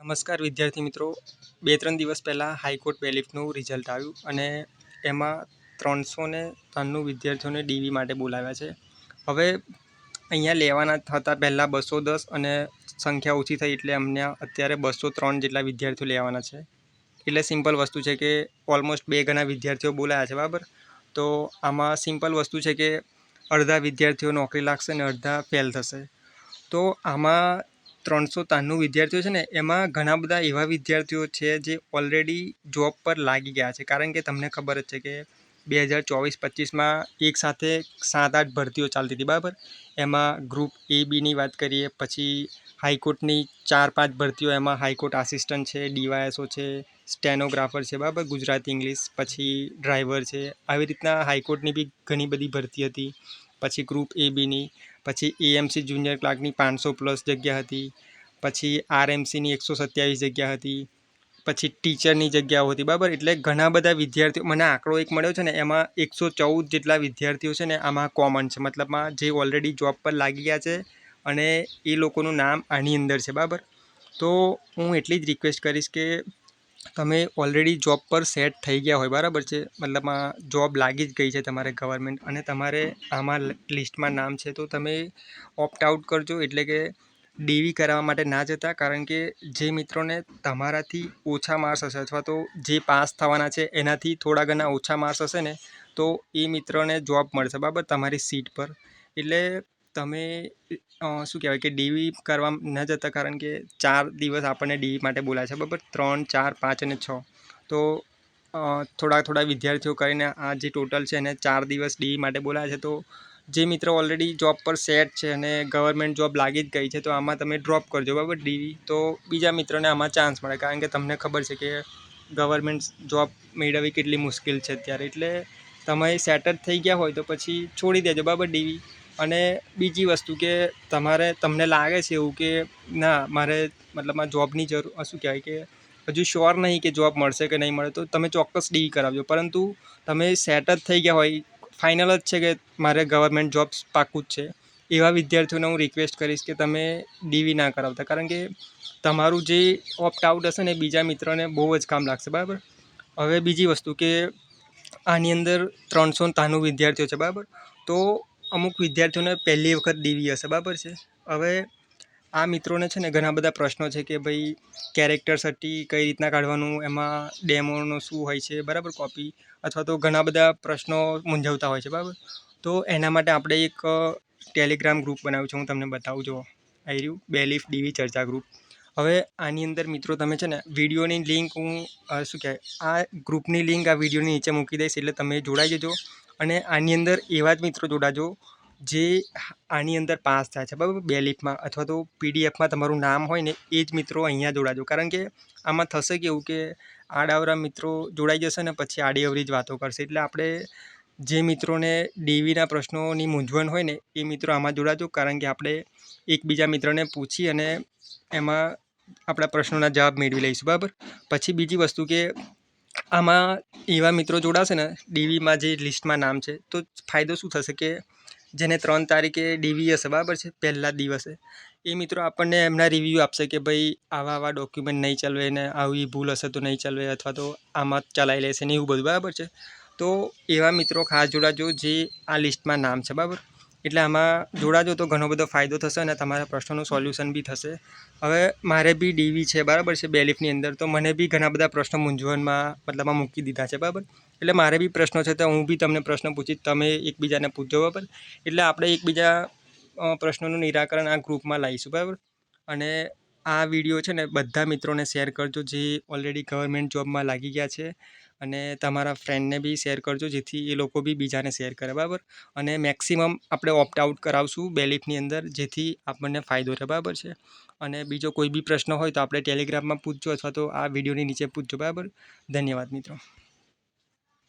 નમસ્કાર વિદ્યાર્થી મિત્રો. બે ત્રણ દિવસ પહેલાં હાઈકોર્ટ બેલીફનું રિઝલ્ટ આવ્યું અને એમાં ત્રણસો ને ત્રાણું વિદ્યાર્થીઓને ડીવી માટે બોલાવ્યા છે. હવે અહીંયા લેવાના હતા પહેલાં બસો દસ અને સંખ્યા ઓછી થઈ એટલે અમને અત્યારે બસો ત્રણ જેટલા વિદ્યાર્થીઓ લેવાના છે. એટલે સિમ્પલ વસ્તુ છે કે ઓલમોસ્ટ બે ઘણા વિદ્યાર્થીઓ બોલાયા છે, બરાબર? તો આમાં સિમ્પલ વસ્તુ છે કે અડધા વિદ્યાર્થીઓ નોકરી લાગશે અને અડધા ફેલ થશે. તો આમાં ત્રણસો ત્રાણું વિદ્યાર્થીઓ છે ને, એમાં ઘણા બધા એવા વિદ્યાર્થીઓ છે જે ઓલરેડી જોબ પર લાગી ગયા છે. કારણ કે તમને ખબર જ છે કે બે હજાર ચોવીસ પચીસમાં એકસાથે સાત આઠ ભરતીઓ ચાલતી હતી, બરાબર? એમાં ગ્રુપ એ બીની વાત કરીએ, પછી હાઈકોર્ટની ચાર પાંચ ભરતીઓ, એમાં હાઈકોર્ટ આસિસ્ટન્ટ છે, ડીવાયએસઓ છે સ્ટેનોગ્રાફર છે, બરાબર? ગુજરાતી ઇંગ્લિશ પછી ડ્રાઈવર છે. આવી રીતના હાઈકોર્ટની બી ઘણી બધી ભરતી હતી. પછી ગ્રુપ એ બીની પછી એએમસી જુનિયર ક્લાર્કની પાંચસો પ્લસ જગ્યા હતી, પછી આરએમસીની એકસો સત્યાવીસ જગ્યા હતી, પછી ટીચરની જગ્યાઓ હતી, બરાબર? એટલે ઘણા બધા વિદ્યાર્થીઓ, મને આંકડો એક મળ્યો છે ને, એમાં એકસો ચૌદ જેટલા વિદ્યાર્થીઓ છે ને, આમાં કોમન છે. મતલબમાં જે ઓલરેડી જોબ પર લાગી ગયા છે અને એ લોકોનું નામ આની અંદર છે, બરાબર? તો હું એટલી જ રિક્વેસ્ટ કરીશ કે તમે ઓલરેડી જોબ પર સેટ થઈ ગયા હોય, બરાબર છે? મતલબમાં જોબ લાગી જ ગઈ છે તમારે ગવર્મેન્ટ અને તમારે આમાં લિસ્ટમાં નામ છે, તો તમે ઓપ્ટ આઉટ કરજો. એટલે કે ડીવી કરાવવા માટે ના જતા, કારણ કે જે મિત્રોને તમારાથી ઓછા માર્ક્સ હશે અથવા તો જે પાસ થવાના છે, એનાથી થોડા ઘણા ઓછા માર્ક્સ હશે ને, તો એ મિત્રોને જોબ મળશે, બરાબર? તમારી સીટ પર. એટલે તમે શું કહેવાય કે ડીવી કરવા ન જતા કારણ કે ચાર દિવસ આપણને ડીવી માટે બોલાય છે, બરાબર? ત્રણ, ચાર, પાંચ અને છ. તો થોડા થોડા વિદ્યાર્થીઓ કરીને આ જે ટોટલ છે એને ચાર દિવસ ડીવી માટે બોલાય છે. તો, જે મિત્રો ઓલરેડી જોબ પર સેટ છે અને ગવર્મેન્ટ જોબ લાગી જ ગઈ છે, તો આમાં તમે ડ્રોપ કરજો, બરાબર, ડીવી. તો બીજા મિત્રોને આમાં ચાન્સ મળે, કારણ કે તમને ખબર છે કે ગવર્મેન્ટ જોબ મેળવવી કેટલી મુશ્કેલ છે અત્યારે. એટલે, તમે સેટ જ થઈ ગયા હોય તો પછી છોડી દેજો, બરાબર, ડીવી. અને બીજી વસ્તુ કે તમારે તમને લાગે છે એવું કે ના, મારે મતલબમાં જોબની જરૂર શું કહેવાય કે હજુ શ્યોર નહીં કે જોબ મળશે કે નહીં મળે, તો તમે ચોક્કસ ડી કરાવજો. પરંતુ તમે સેટ જ થઈ ગયા હોય ફાઇનલ જ છે કે મારે ગવર્મેન્ટ જોબ્સ પાક્કું જ છે. એવા વિદ્યાર્થીઓને હું રિક્વેસ્ટ કરીશ કે તમે ડીવી ના કરાવતા. કારણ કે તમારું જે ઓપ્ટ આઉટ હશે ને બીજા મિત્રને બહુ જ કામ લાગશે, બરાબર? હવે બીજી વસ્તુ કે આની અંદર ત્રણસો ત્રાણું વિદ્યાર્થીઓ છે, બરાબર? તો અમુક વિદ્યાર્થીઓને પહેલી વખત ડીવી હશે, બરાબર છે? હવે આ મિત્રોને છે ને ઘણા બધા પ્રશ્નો છે કે ભાઈ કેરેક્ટર સર્ટી કઈ રીતના કાઢવાનું, એમાં ડેમોનો શું હોય છે, બરાબર કોપી અથવા તો ઘણા બધા પ્રશ્નો મૂંઝવતા હોય છે, બરાબર? તો એના માટે આપણે એક ટેલિગ્રામ ગ્રુપ બનાવ્યું છે, હું તમને બતાવું જો આવી રહ્યું બેલીફ ડીવી ચર્ચા ગ્રુપ હવે આની અંદર મિત્રો તમે છે ને વિડીયોની લિંક હું શું કહેવાય, આ ગ્રુપની લિંક આ વિડીયોની નીચે મૂકી દઈશ, એટલે તમે જોડાઈ જજો. અને આની અંદર એવા જ મિત્રો જોડાજો, જે આની અંદર પાસ થાય છે, બરાબર? બેલીફમાં અથવા તો પીડીએફમાં તમારું નામ હોય ને, એ જ મિત્રો અહીંયા જોડાજો. કારણ કે આમાં થશે કેવું કે આડાવરા મિત્રો જોડાઈ જશે ને, પછી આડી અવરી જ વાતો કરશે. એટલે આપણે જે મિત્રોને ડીવીના પ્રશ્નોની મૂંઝવણ હોય ને, એ મિત્રો આમાં જોડાજો. કારણ કે આપણે એકબીજા મિત્રને પૂછી અને એમાં આપણા પ્રશ્નોના જવાબ મેળવી લઈશું, બરાબર? પછી બીજી વસ્તુ કે આમાં એવા મિત્રો જોડાશે ને, ડીવીમાં જે લિસ્ટમાં નામ છે, તો ફાયદો શું થશે કે જેને ત્રણ તારીખે ડીવી હશે, બરાબર છે? પહેલા દિવસે. એ મિત્રો આપણને એમના રિવ્યૂ આપશે કે ભાઈ આવા આવા ડોક્યુમેન્ટ નહીં ચાલવે ને, આવી ભૂલ હશે તો નહીં ચાલવે અથવા તો આમાં ચલાવી લેશે ને એવું બધું, બરાબર છે? તો એવા મિત્રો ખાસ જોડાજો જે આ લિસ્ટમાં નામ છે, બરાબર? એટલે આમાં જોડાજો તો ઘણો બધો ફાયદો થશે અને તમારા પ્રશ્નોનું સોલ્યુશન બી થશે. હવે મારે બી ડીવી છે, બરાબર છે બેલીફની અંદર. તો મને બી ઘણા બધા પ્રશ્નો મૂંઝવણમાં મતલબમાં મૂકી દીધા છે, બરાબર? એટલે મારે બી પ્રશ્નો છે તો હું બી તમને પ્રશ્ન પૂછીશ, તમે એકબીજાને પૂછજો, બરાબર? એટલે આપણે એકબીજા પ્રશ્નોનું નિરાકરણ આ ગ્રુપમાં લાવીશું, બરાબર? અને આ વીડિયો છે ને બધા મિત્રોને શેર કરજો જે ઓલરેડી ગવર્મેન્ટ જોબમાં લાગી ગયા છે અને તમારા ફ્રેન્ડને બી શેર કરજો જેથી એ લોકો બી બીજાને શેર કરે, બરાબર? અને મેક્સિમમ આપણે ઓપ્ટ આઉટ કરાવશું બેલીફની અંદર જેથી આપણને ફાયદો રહે, બરાબર છે? અને બીજો કોઈ બી પ્રશ્ન હોય તો આપણે ટેલિગ્રામમાં પૂછજો અથવા તો આ વિડીયોની નીચે પૂછજો, બરાબર? ધન્યવાદ મિત્રો.